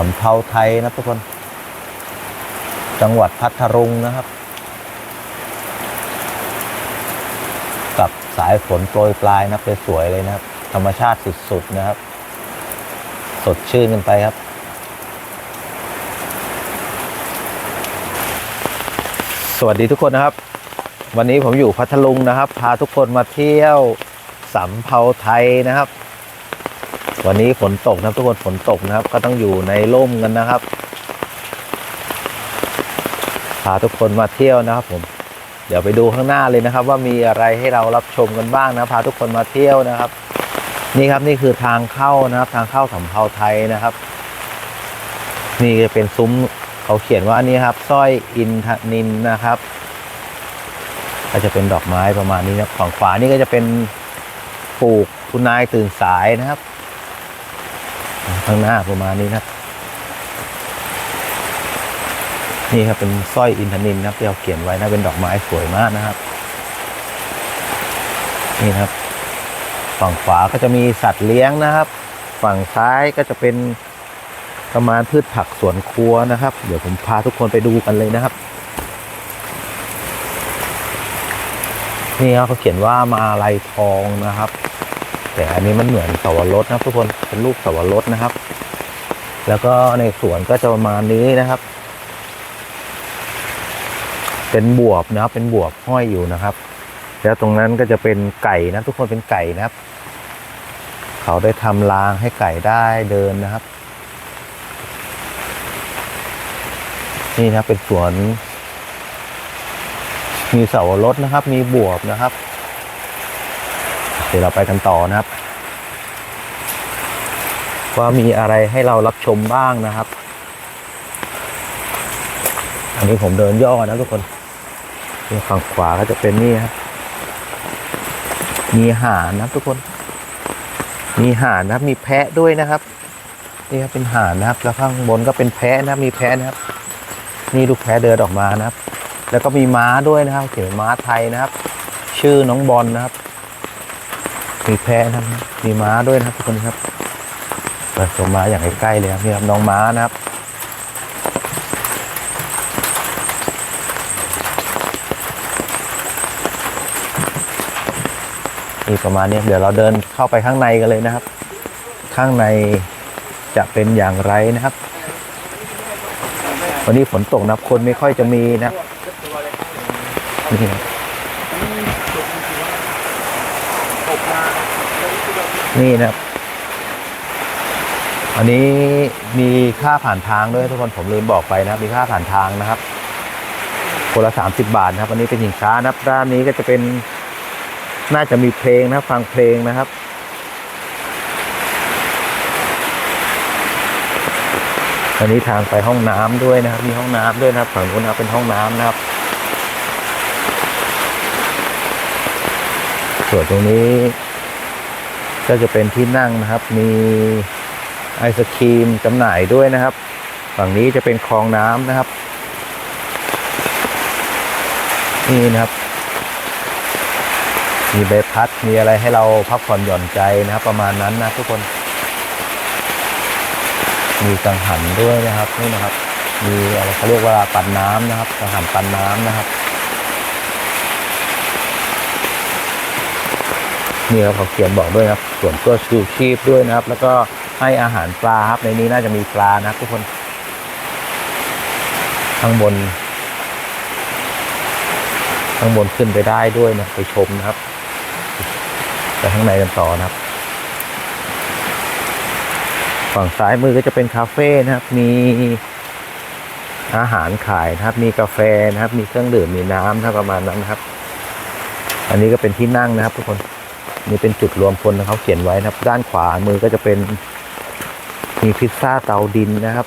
สำเภาไทยนะทุกคน จังหวัดพัทลุงนะครับ กับสายฝนโปรยปลายนะครับสวยเลยนะครับ ธรรมชาติสุดๆนะครับ สดชื่นกันไปครับสวัสดีทุกคนนะครับ วันนี้ผมอยู่พัทลุงนะครับ พาทุกคนมาเที่ยวสำเภาไทยนะครับ วันนี้ฝนตกนะครับทุกคนฝนตกนะครับ ก็ต้องอยู่ในร่มกันนะครับพาทุกคนมาเที่ยวนะครับผม เดี๋ยวไปดูข้างหน้าเลยนะครับ ว่ามีอะไรให้เรารับชมกันบ้างนะพาทุกคนมาเที่ยวนะครับ นี่ครับนี่คือทางเข้านะครับ ทางเข้าสำเภาไทยนะครับ นี่จะเป็นซุ้มเขาเขียนว่าอันนี้ครับสร้อยอินทนินนะครับ ก็จะเป็นดอกไม้ประมาณนี้นะครับฝั่งขวานี่ก็จะเป็นปลูกคุณนายตื่นสายนะครับ ข้างหน้าประมาณนี้นะนี่ครับเป็นสร้อยอินทนินนะครับที่เราเขียนไว้นะเป็นดอกไม้สวยมากนะครับ นี่ครับ ฝั่งขวาก็จะมีสัตว์เลี้ยงนะครับ ฝั่งซ้ายก็จะเป็นประมาณพืชผักสวนครัวนะครับ เดี๋ยวผมพาทุกคนไปดูกันเลยนะครับ นี่ครับเขาเขียนว่ามาลายทองนะครับ แต่อันนี้มันเหมือนสวรสนะทุกคนเป็นรูปสวรสนะครับ แล้วก็ในสวนก็จะประมาณนี้นะครับ เป็นบวบนะครับ เป็นบวบห้อยอยู่นะครับ แล้วตรงนั้นก็จะเป็นไก่นะทุกคนเป็นไก่นะครับ เขาได้ทำรางให้ไก่ได้เดินนะครับ นี่นะเป็นสวน มีเสาวรสนะครับ มีบวบนะครับ เดี๋ยวเราไปกันต่อนะครับ ว่ามีอะไรให้เรารับชมบ้างนะครับ อันนี้ผมเดินย่อนะทุกคนนี่ฝั่งขวาก็จะเป็นนี่ครับ มีห่านนะครับทุกคน มีห่านนะครับ มีแพะด้วยนะครับ นี่ครับเป็นห่านนะครับ แล้วข้างบนก็เป็นแพะนะมีแพะนะครับ นี่ลูกแพะเดินออกมานะครับ แล้วก็มีม้าด้วยนะครับเขียนม้าไทยนะครับ ชื่อน้องบอลนะครับ มีแพะนะครับ มีม้าด้วยนะครับทุกคนครับไปชมม้าอย่างใกล้ๆเลยครับนี่ครับน้องม้านะครับนี่ประมาณนี้เดี๋ยวเราเดินเข้าไปข้างในกันเลยนะครับ ข้างในจะเป็นอย่างไรนะครับ วันนี้ฝนตกนะครับคนไม่ค่อยจะมีนะนี่ครับ นี่นะครับ อันนี้มีค่าผ่านทางด้วยทุกคนผมลืมบอกไปนะครับ มีค่าผ่านทางนะครับ คนละสามสิบบาทนะครับ อันนี้เป็นสินค้านะครับด้านนี้ก็จะเป็นน่าจะมีเพลงนะฟังเพลงนะครับอันนี้ทางไปห้องน้ำด้วยนะครับ มีห้องน้ำด้วยนะครับฝั่งนู้นนะเป็นห้องน้ำนะครับ ส่วนตรงนี้ ก็จะเป็นที่นั่งนะครับ มีไอศครีมจำหน่ายด้วยนะครับ ฝั่งนี้จะเป็นคลองน้ำนะครับ นี่นะครับ มีใบพัดมีอะไรให้เราพักผ่อนหย่อนใจนะครับ ประมาณนั้นนะทุกคน มีกังหันด้วยนะครับนี่นะครับ มีอะไรเขาเรียกว่าปั่นน้ำนะครับกังหันปั่นน้ำนะครับ นี่ครับเขาเขียนบอกด้วยนะครับส่วนตัวชูชีพด้วยนะครับ แล้วก็ให้อาหารปลาครับในนี้น่าจะมีปลานะทุกคนข้างบนข้างบนขึ้นไปได้ด้วยนะไปชมนะครับไปข้างในกันต่อนะครับ ฝั่งซ้ายมือก็จะเป็นคาเฟ่นะครับ มีอาหารขายนะครับ มีกาแฟนะครับ มีเครื่องดื่มมีน้ำนะครับประมาณนั้นนะครับ อันนี้ก็เป็นที่นั่งนะครับทุกคน นี่เป็นจุดรวมพลเขาเขียนไว้นะครับ ด้านขวามือก็จะเป็นมีพิซซ่าเตาดินนะครับ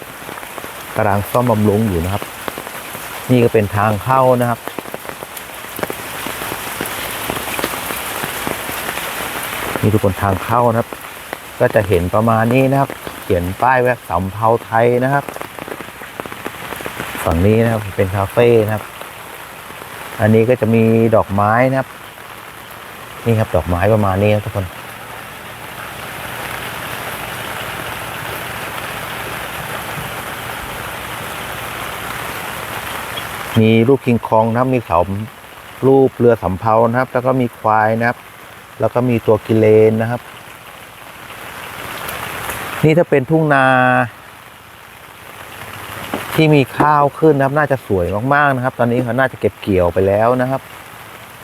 กำลังซ่อมบำรุงอยู่นะครับ นี่ก็เป็นทางเข้านะครับ นี่ทุกคนทางเข้านะครับ ก็จะเห็นประมาณนี้นะครับ เขียนป้ายไว้สำเภาไทยนะครับ ฝั่งนี้นะครับเป็นคาเฟ่นะครับ อันนี้ก็จะมีดอกไม้นะครับ นี่ครับดอกไม้ประมาณนี้ครับทุกคนมีรูปคิงคองนะครับมีเสารูปเรือสำเภานะครับ แล้วก็มีควายนะครับ แล้วก็มีตัวกิเลนนะครับ นี่ถ้าเป็นทุ่งนา ที่มีข้าวขึ้นนะครับ น่าจะสวยมากๆนะครับ ตอนนี้เขาน่าจะเก็บเกี่ยวไปแล้วนะครับ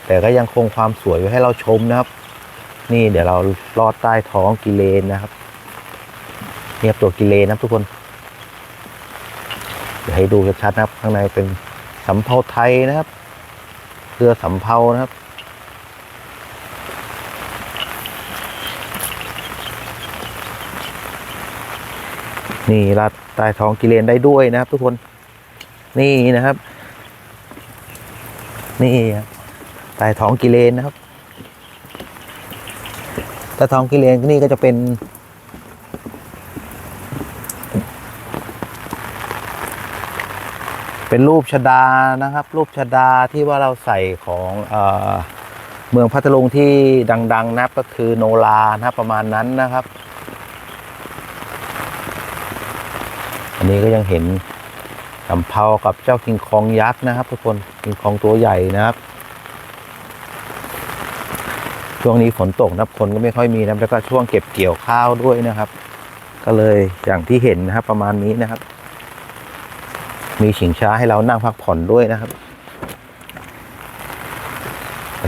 แต่ก็ยังคงความสวยไว้ให้เราชมนะครับ นี่เดี๋ยวเราลอดใต้ท้องกิเลนนะครับเนี่ยตัวกิเลนนะทุกคนเดี๋ยวให้ดูชัดๆนะครับ ข้างในเป็นสำเภาไทยนะครับเรือสำเภานะครับนี่รัดใต้ท้องกิเลนได้ด้วยนะครับ ทุกคน นี่นะครับ นี่ครับ ใต้ท้องกิเลนนะครับใต้ท้องกิเลนนี่ก็จะเป็น เป็นรูปชดานะครับ รูปชดาที่ว่าเราใส่ของเอเมืองพัทลุงที่ดัง ๆนะก็คือโนรานะครับประมาณนั้นนะครับ อันนี้ก็ยังเห็นสำเภากับเจ้าคิงคองยักษ์นะครับ ทุกคนคิงคองตัวใหญ่นะครับ ช่วงนี้ฝนตกนับคนก็ไม่ค่อยมีนะครับแล้วก็ช่วงเก็บเกี่ยวข้าวด้วยนะครับ ก็เลยอย่างที่เห็นนะครับ ประมาณนี้นะครับ มีชิงช้าให้เรานั่งพักผ่อนด้วยนะครับ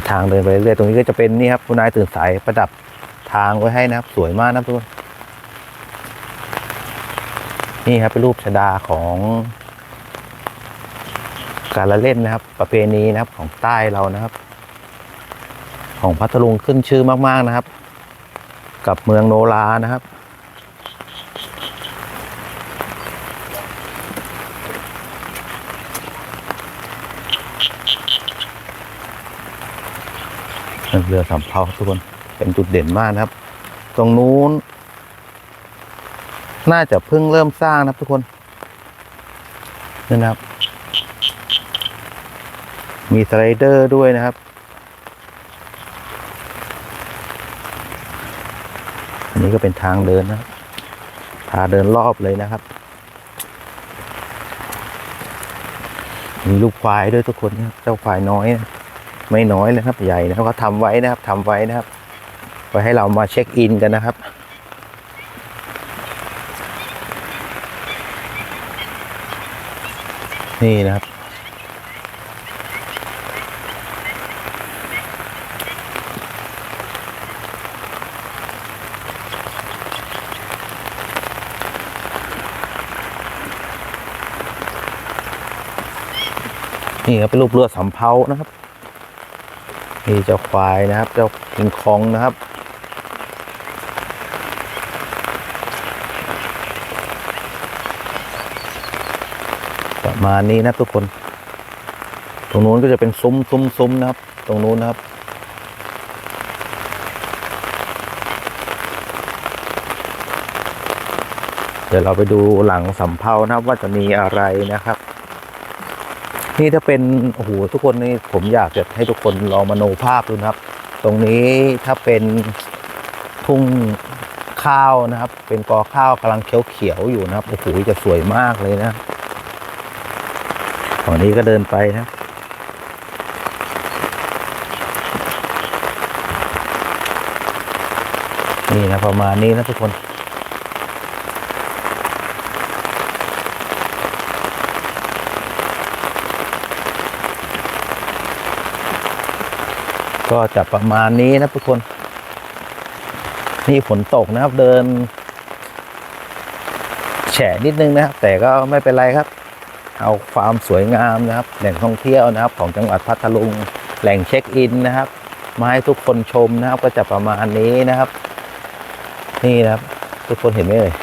ทางเดินไปเรื่อยๆตรงนี้ก็จะเป็นนี่ครับคุณนายตื่นสายประดับทางไว้ให้นะครับ สวยมากนะทุกคนนี่ครับเป็นรูปชดาของการละเล่นนะครับ ประเพณีนะครับของใต้เรานะครับ ของพัทลุงขึ้นชื่อมากๆนะครับ กับเมืองโนรานะครับ เรือสำเภาทุกคนเป็นจุดเด่นมากนะครับ ตรงนู้น น่าจะเพิ่งเริ่มสร้างนะครับทุกคนนี่นะครับ มีสไลเดอร์ด้วยนะครับ นี้ก็เป็นทางเดินนะครับพาเดินรอบเลยนะครับ มีลูกควายด้วยทุกคนนะครับเจ้าควายน้อยนะไม่น้อยเลยครับ ใหญ่นะครับเขาทำไว้นะครับทำไว้นะครับ ไว้ให้เรามาเช็คอินกันนะครับนี่นะครับ นี่ครับเป็นรูปเรือสำเภานะครับ นี่เจ้าควายนะครับ เจ้าคิงคองนะครับ ประมาณนี้นะทุกคน ตรงนู้นก็จะเป็นซุ้มซุ้มซุ้มนะครับ ตรงนู้นนะครับเดี๋ยวเราไปดูหลังสำเภานะครับว่าจะมีอะไรนะครับ นี่ถ้าเป็นโอ้โหทุกคนนี่ผมอยากจะให้ทุกคนลองมโนภาพดูนะครับ ตรงนี้ถ้าเป็นทุ่งข้าวนะครับ เป็นกอข้าวกำลังเขียวๆอยู่นะครับโอ้โหจะสวยมากเลยนะฝั่งนี้ก็เดินไปนะนี่นะประมาณนี้นะทุกคน ก็จะประมาณนี้นะทุกคน นี่ฝนตกนะครับ เดิน แฉะนิดนึงนะครับ แต่ก็ไม่เป็นไรครับ เอาความสวยงามนะครับ แหล่งท่องเที่ยวนะครับ ของจังหวัดพัทลุง แหล่งเช็คอินนะครับ มาให้ทุกคนชมนะครับ ก็จะประมาณนี้นะครับ นี่นะครับ ทุกคนเห็นไหมเอ่ย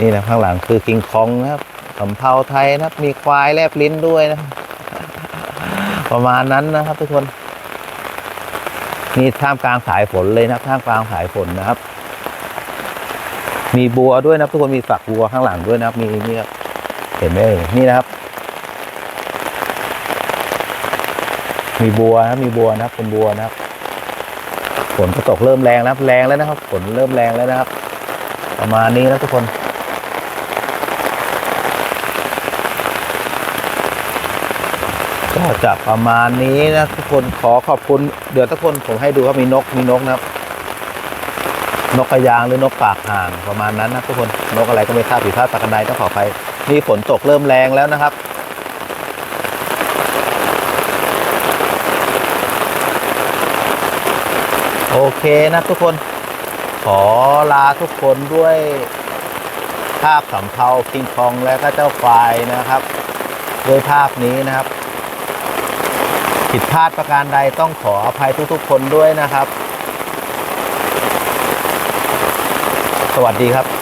นี่นะข้างหลังคือคิงคองนะครับสำเภาไทยนะครับ มีควายแลบลิ้นด้วยนะ ประมาณนั้นนะครับ ทุกคน นี่ท่ามกลางสายฝนเลยนะครับท่ามกลางสายฝนนะครับ มีบัวด้วยนะทุกคนมีฝักบัวข้างหลังด้วยนะครับ มีนี่เห็นไหมนี่นะครับ มีบัวนะมีบัวนะครับเป็นบัวนะครับฝนก็ตกเริ่มแรงแล้วแรงแล้วนะครับ ฝนเริ่มแรงแล้วนะครับ ประมาณนี้นะทุกคน ก็จะประมาณนี้นะทุกคนขอขอบคุณเดี๋ยวทุกคนผมให้ดูครับมีนกมีนกนะครับ นกกระยางหรือนกปากห่างประมาณนั้นนะทุกคนนกอะไรก็ไม่ทราบผิดพลาดประการใดต้องขอไปนี่ฝนตกเริ่มแรงแล้วนะครับโอเคนะทุกคน ขอลาทุกคนด้วยภาพสำเภาคิงคองและก็เจ้าควายนะครับ ด้วยภาพนี้นะครับ ผิดพลาดประการใดต้องขออภัยทุกๆ คนด้วยนะครับ สวัสดีครับ